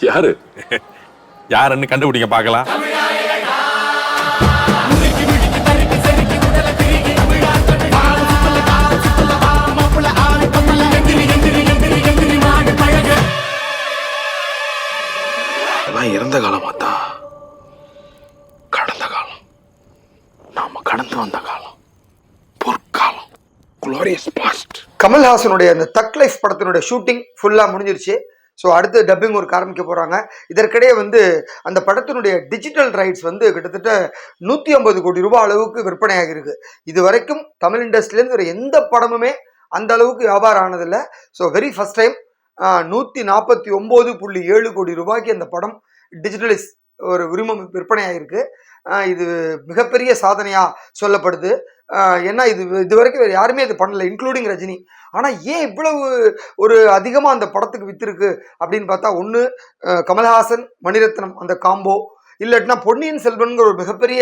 யாரு? யாருன்னு கண்டுபிடிங்க பார்க்கலாம். இறந்த காலமாத்தா கடந்த காலம். நாம கடந்து வந்த காலம். பொற்காலம். குளோரியஸ் பாஸ்ட் கமல்ஹாசனுடைய அந்த தக் லைஃப் படத்தினுடைய ஷூட்டிங் ஃபுல்லாக முடிஞ்சிருச்சு. ஸோ அடுத்து டப்பிங் ஒர்க் ஆரம்பிக்க போகிறாங்க இதற்கிடையே வந்து அந்த படத்தினுடைய டிஜிட்டல் ரைட்ஸ் வந்து கிட்டத்தட்ட நூற்றி ஐம்பது கோடி ரூபாய் அளவுக்கு விற்பனையாகிருக்கு இது வரைக்கும் தமிழ் இண்டஸ்ட்ரியிலேருந்து ஒரு எந்த படமுமே அந்த அளவுக்கு வியாபாரம் ஆனதில்லை. ஸோ வெரி ஃபர்ஸ்ட் டைம் நூற்றி நாற்பத்தி ஒம்பது புள்ளி ஏழு கோடி ரூபாய்க்கு அந்த படம் டிஜிட்டலைஸ் ஒரு உரிமம் விற்பனையாகிருக்கு இது மிகப்பெரிய சாதனையாக சொல்லப்படுது. ஏன்னா இது இது வரைக்கும் வேறு யாருமே இது பண்ணலை இன்க்ளூடிங் ரஜினி. ஆனால் ஏன் இவ்வளவு ஒரு அதிகமாக அந்த படத்துக்கு விற்றுருக்கு அப்படின்னு பார்த்தா ஒன்று கமல்ஹாசன் மணிரத்னம் அந்த காம்போ இல்லாட்டினா பொன்னியின் செல்வன்கிற ஒரு மிகப்பெரிய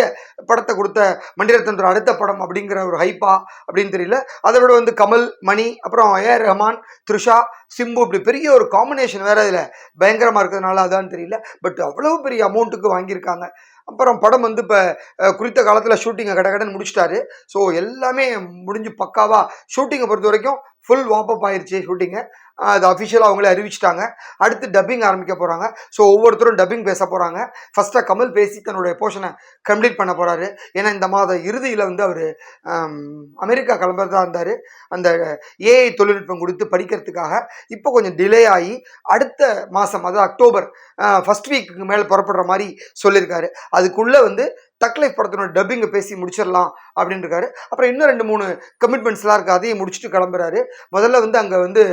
படத்தை கொடுத்த மணிரத்னத்தோட அடுத்த படம் அப்படிங்கிற ஒரு ஹைப்பா அப்படின்னு தெரியல. அதை விட வந்து கமல் மணி அப்புறம் ஏ ரஹ்மான் த்ரிஷா சிம்பு இப்படி பெரிய ஒரு காம்பினேஷன் வேற இதில் பயங்கரமாக இருக்கிறதுனால அதான்னு தெரியல. பட் அவ்வளவு பெரிய அமௌண்ட்டுக்கு வாங்கியிருக்காங்க. அப்புறம் படம் வந்து இப்போ குறித்த காலத்தில் ஷூட்டிங்கை கடகடன்னு முடிச்சிட்டாரு. ஸோ எல்லாமே முடிஞ்சு பக்காவாக ஷூட்டிங்கை பொறுத்த வரைக்கும் ஃபுல் வாப்பப் ஆயிடுச்சு ஷூட்டிங்கு அது அஃபிஷியலாக அவங்களே அறிவிச்சிட்டாங்க. அடுத்து டப்பிங் ஆரம்பிக்க போகிறாங்க ஸோ ஒவ்வொருத்தரும் டப்பிங் பேச போகிறாங்க ஃபஸ்ட்டாக கமல் பேசி தன்னுடைய போர்ஷனை கம்ப்ளீட் பண்ண போகிறாரு ஏன்னா இந்த மாத இறுதியில் வந்து அவர் அமெரிக்கா கிளம்புறதா இருந்தார். அந்த ஏஐ தொழில்நுட்பம் கொடுத்து படிக்கிறதுக்காக இப்போ கொஞ்சம் டிலே ஆகி அடுத்த மாதம் அதாவது அக்டோபர் ஃபஸ்ட் வீக்குக்கு மேலே புறப்படுற மாதிரி சொல்லியிருக்காரு அதுக்குள்ளே வந்து தக்லைஃப் படத்தினோட டப்பிங்கை பேசி முடிச்சிடலாம் அப்படின்னு இருக்காரு அப்புறம் இன்னும் ரெண்டு மூணு கமிட்மெண்ட்ஸ்லாம் இருக்குது அதையும் முடிச்சுட்டு கிளம்புறாரு. முதல்ல வந்து அங்கே வந்து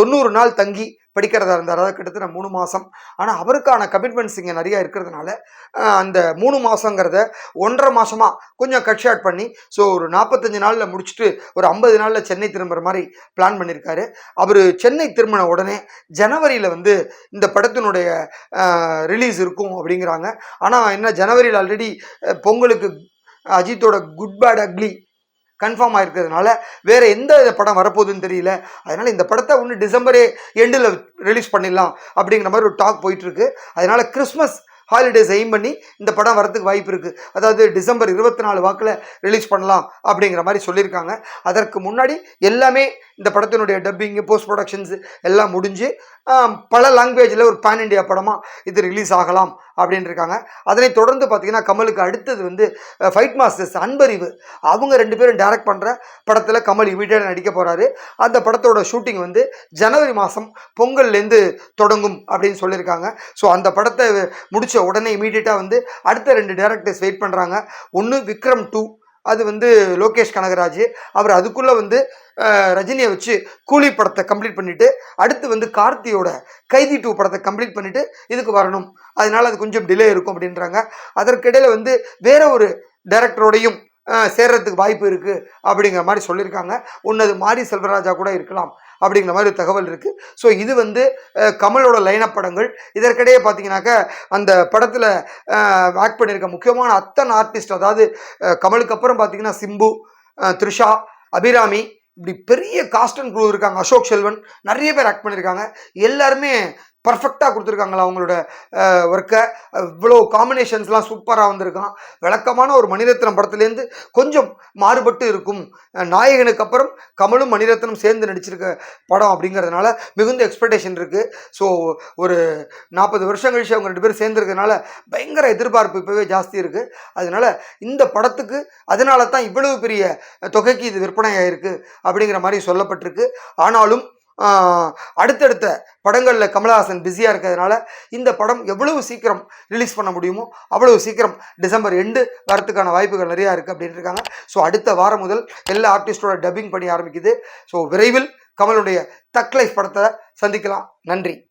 தொண்ணூறு நாள் தங்கி படிக்கிறதா இருந்தார் அதாவது கிட்டத்தட்ட மூணு மாதம் ஆனால் அவருக்கான கமிட்மெண்ட்ஸ் இங்கே நிறையா இருக்கிறதுனால அந்த மூணு மாதங்கிறத ஒன்றரை மாதமாக கொஞ்சம் கட் ஷார்ட் பண்ணி ஸோ ஒரு நாற்பத்தஞ்சு நாளில் முடிச்சுட்டு ஒரு ஐம்பது நாளில் சென்னை திரும்புகிற மாதிரி பிளான் பண்ணியிருக்காரு அவர் சென்னை திரும்பின உடனே ஜனவரியில் வந்து இந்த படத்தினுடைய ரிலீஸ் இருக்கும் அப்படிங்கிறாங்க. ஆனால் என்ன ஜனவரியில் ஆல்ரெடி பொங்கலுக்கு அஜித்தோட குட் பேட் அக்லி கன்ஃபார்ம் ஆகிருக்கிறதுனால வேறு எந்த படம் வரப்போகுதுன்னு தெரியல. அதனால் இந்த படத்தை ஒன்று டிசம்பரே எண்டில் ரிலீஸ் பண்ணிடலாம் அப்படிங்கிற மாதிரி ஒரு டாக் போயிட்டுருக்கு. அதனால் கிறிஸ்மஸ் ஹாலிடேஸ் எய்ம் பண்ணி இந்த படம் வரதுக்கு வாய்ப்பு இருக்குது அதாவது டிசம்பர் இருபத்தி நாலு வாக்கில் ரிலீஸ் பண்ணலாம் அப்படிங்கிற மாதிரி சொல்லியிருக்காங்க. அதற்கு முன்னாடி எல்லாமே இந்த படத்தினுடைய டப்பிங்கு போஸ்ட் ப்ரொடக்ஷன்ஸ் எல்லாம் முடிஞ்சு பல லாங்குவேஜில் ஒரு பேன் இண்டியா படமாக இது ரிலீஸ் ஆகலாம் அப்படின்னு இருக்காங்க. அதனை தொடர்ந்து பார்த்திங்கன்னா கமலுக்கு அடுத்தது வந்து ஃபைட் மாஸ்டர்ஸ் அன்பறிவு. அவங்க ரெண்டு பேரும் டைரக்ட் பண்ணுற படத்தில் கமல் இமீடியட்டாக நடிக்க போகிறாரு அந்த படத்தோட ஷூட்டிங் வந்து ஜனவரி மாதம் பொங்கல்லேருந்து தொடங்கும் அப்படின்னு சொல்லியிருக்காங்க. ஸோ அந்த படத்தை முடித்த உடனே இமீடியட்டாக வந்து அடுத்த ரெண்டு டேரக்டர்ஸ் வெயிட் பண்ணுறாங்க ஒன்று விக்ரம் டூ அது வந்து லோகேஷ் கனகராஜ். அவர் அதுக்குள்ளே வந்து ரஜினியை வச்சு கூலி படத்தை கம்ப்ளீட் பண்ணிவிட்டு அடுத்து வந்து கார்த்தியோட கைதி டூ படத்தை கம்ப்ளீட் பண்ணிவிட்டு இதுக்கு வரணும். அதனால் அது கொஞ்சம் டிலே இருக்கும் அப்படின்றாங்க. அதற்கிடையில் வந்து வேற ஒரு டைரக்டரோடையும் சேர்றதுக்கு வாய்ப்பு இருக்குது அப்படிங்கிற மாதிரி சொல்லியிருக்காங்க. உன்னது மாரி செல்வராஜா கூட இருக்கலாம் அப்படிங்கிற மாதிரி ஒரு தகவல் இருக்குது ஸோ இது வந்து கமலோட லைனப் படங்கள். இதற்கிடையே பார்த்தீங்கன்னாக்கா அந்த படத்தில் ஆக்ட் பண்ணியிருக்க முக்கியமான அத்தனை ஆர்டிஸ்ட் அதாவது கமலுக்கு அப்புறம் பார்த்தீங்கன்னா சிம்பு த்ரிஷா அபிராமி இப்படி பெரிய காஸ்ட் அண்ட் குரூ இருக்காங்க. அசோக் செல்வன் நிறைய பேர் ஆக்ட் பண்ணியிருக்காங்க. எல்லாருமே பர்ஃபெக்டாக கொடுத்துருக்காங்களா அவங்களோட ஒர்க்கை இவ்வளோ காம்பினேஷன்ஸ்லாம் சூப்பராக வந்திருக்கான். விளக்கமான ஒரு மணிரத்னம் படத்துலேருந்து கொஞ்சம் மாறுபட்டு இருக்கும். நாயகனுக்கு அப்புறம் கமலும் மணிரத்னம் சேர்ந்து நடிச்சிருக்க படம் அப்படிங்கிறதுனால மிகுந்த எக்ஸ்பெக்டேஷன் இருக்குது ஸோ ஒரு நாற்பது வருஷம் கழிச்சு அவங்க ரெண்டு பேரும் சேர்ந்துருக்கனால பயங்கர எதிர்பார்ப்பு இப்போவே ஜாஸ்தி இருக்குது அதனால இந்த படத்துக்கு அதனால தான் இவ்வளவு பெரிய தொகைக்கு இது விற்பனை ஆகிருக்கு அப்படிங்கிற மாதிரி சொல்லப்பட்டிருக்கு. ஆனாலும் அடுத்தடுத்த படங்களில் கமலஹாசன் பிஸியாக இருக்கிறதுனால இந்த படம் எவ்வளவு சீக்கிரம் ரிலீஸ் பண்ண முடியுமோ அவ்வளவு சீக்கிரம் டிசம்பர் எண்டு வரத்துக்கான வாய்ப்புகள் நிறையா இருக்குது அப்படின்ட்டு இருக்காங்க. ஸோ அடுத்த வாரம் முதல் எல்லா ஆர்டிஸ்டோட டப்பிங் பண்ணி ஆரம்பிக்குது. ஸோ விரைவில் கமலுடைய தக் லைஃப் படத்தை சந்திக்கலாம். நன்றி.